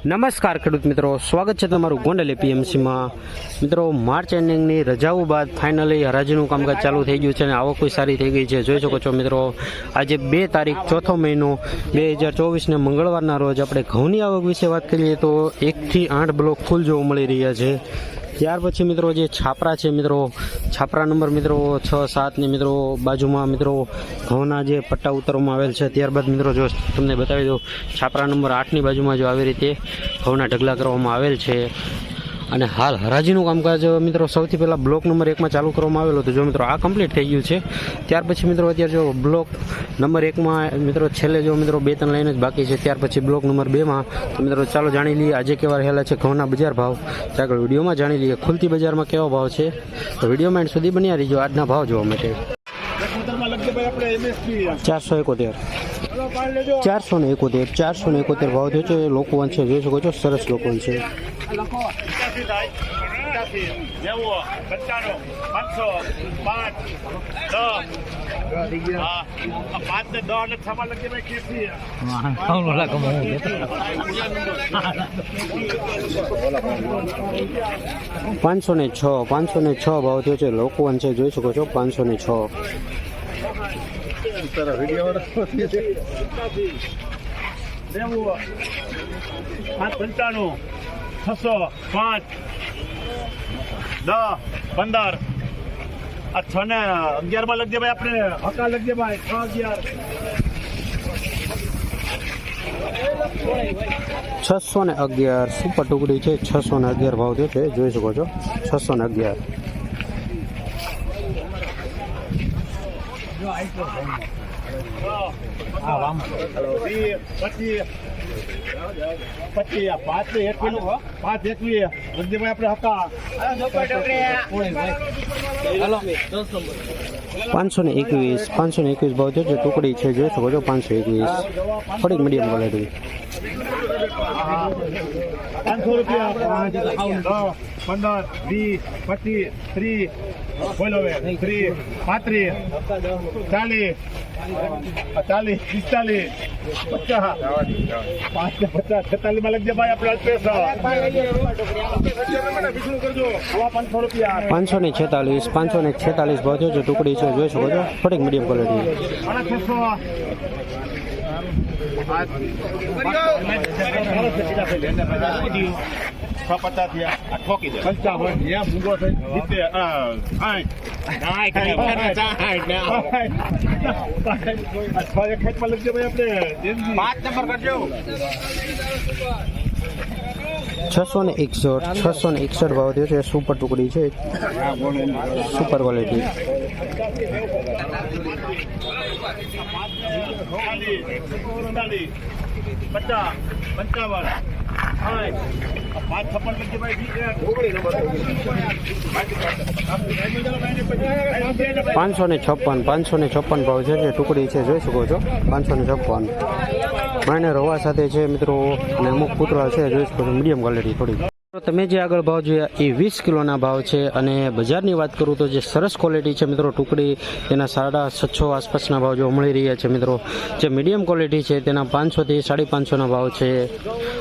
નમસ્કાર ખેડૂત મિત્રો, સ્વાગત છે તમારું ગોંડલ એપીએમસીમાં મિત્રો, માર્ચ એન્ડિંગની રજાઓ બાદ ફાઇનલી હરાજીનું કામકાજ ચાલુ થઈ ગયું છે અને આવક કોઈ સારી થઈ ગઈ છે. જોઈ શકો છો મિત્રો, આજે બે તારીખ, ચોથો મહિનો બે હજાર ચોવીસને મંગળવારના રોજ આપણે ઘઉંની આવક વિશે વાત કરીએ તો એકથી આઠ બ્લોક ફૂલ જોવા મળી રહ્યા છે. ત્યાર પછી મિત્રો જે છાપરા છે મિત્રો, છાપરા નંબર મિત્રો છ સાતની મિત્રો બાજુમાં મિત્રો ઘઉંના જે પટ્ટા ઉતરવામાં આવેલ છે, ત્યારબાદ મિત્રો જો તમને બતાવી દઉં, છાપરા નંબર આઠની બાજુમાં જો આવી રીતે ઘઉંના ઢગલા કરવામાં આવેલ છે અને હાલ હરાજીનું કામકાજ મિત્રો, સૌથી પહેલાં બ્લોક નંબર એકમાં ચાલુ કરવામાં આવેલો હતો જો મિત્રો આ કમ્પ્લીટ થઈ ગયું છે. ત્યાર પછી મિત્રો અત્યારે જો બ્લોક નંબર એકમાં, મિત્રો, છેલ્લે જો મિત્રો બે ત્રણ લાઈન જ બાકી છે, ત્યાર પછી બ્લોક નંબર બેમાં, તો મિત્રો ચાલો જાણી લઈએ આજે કેવા રહેલા છે ઘઉંના બજાર ભાવ. આગળ વિડીયોમાં જાણી લઈએ ખુલતી બજારમાં કેવો ભાવ છે. તો વિડીયોમાં એન્ડ સુધી બન્યા રહીજો આજના ભાવ જોવા માટે. ચારસો એકોતેર. ચારસો ને એકોતેર, ચારસો ને એકોતેર ભાવ થયો છે. લોકો છે, જોઈ શકો છો, સરસ લોકો છે. પચાસી થાય પચાસી નેવું પંચાણું પાંચસો પાંચ દસ પાંચ ને દસ એટલે છમાં લખી ભાઈ કેટલી પાંચસો ને છ પાંચસો ને છ ભાવ થયો છે લોકો છે જોઈ શકો છો પાંચસો ને છ નેવું પાંચ પંચાણું છસો પાંચ દસ પંદર. આ છ ને અગિયારમાં લખજે ભાઈ આપણે. હકા લખજે ભાઈ છ અગિયાર. છસો ને અગિયાર સુપર ટુકડી છે છસો ને અગિયાર ભાવ થયો છે જોઈ શકો છો. છસો ને અગિયાર. પચીસ પચીસ પાંચ ને એકવીસ પાંચ એકવીસ લખજે ભાઈ આપણે હકા પાંચસો ને એકવીસ પાંચસો ને એકવીસ ભાવ છે. ટુકડી છે જોઈ શકો છો પાંચસો એકવીસ. થોડીક મીડિયમ ક્વોલિટી પાંચસો રૂપિયા પંદર વીસ પચીસ ત્રીસ બોલો હવે. ત્રીસ પાંત્રીસ ચાલીસ ચાલીસ પિસ્તાલીસ પચાસ. પાંચ ને પચાસ છેતાલીસમાં લખજે ભાઈ આપણે પાંચસો ને છેતાલીસ પાંચસો ને છેતાલીસ ભાવ છે. ટુકડી છે જોઈ શકો છો. થોડીક મીડિયમ ક્વોલિટી પચાસ ઠોકી દે પંચાવન મૂંગો થઈ સિત્તેર પાંચ નંબર કરજો છસો ને એકસઠ, છસો ને એકસઠ ભાવ થયો છે સુપર ટુકડી છે. સુપર ક્વોલિટી પાંચ છપ્પન પાંચસો ને છપ્પન, પાંચસો ને છપ્પન ભાવ છે. ટુકડી છે, જોઈ શકો છો. પાંચસો ને છપ્પન. માને રવા સાથે છે મિત્રો, અને અમુક પૂતળા છે જોઈ શકો છો મીડિયમ ક્વોલિટી થોડી. તમે જે આગળ ભાવ જોયા, એ વીસ કિલોના ભાવ છે, અને બજારની વાત કરું તો જે સરસ ક્વોલિટી છે મિત્રો, ટુકડી, તેના સાડા છસો આસપાસના ભાવ જોવા મળી રહ્યા છે મિત્રો. જે મીડિયમ ક્વોલિટી છે, તેના પાંચસોથી સાડી પાંચસોના ભાવ છે.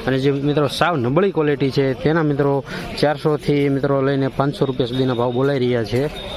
અને જે મિત્રો, સાવ નબળી ક્વોલિટી છે, તેના મિત્રો ચારસોથી મિત્રો લઈને પાંચસો રૂપિયા સુધીના ભાવ બોલાઈ રહ્યા છે.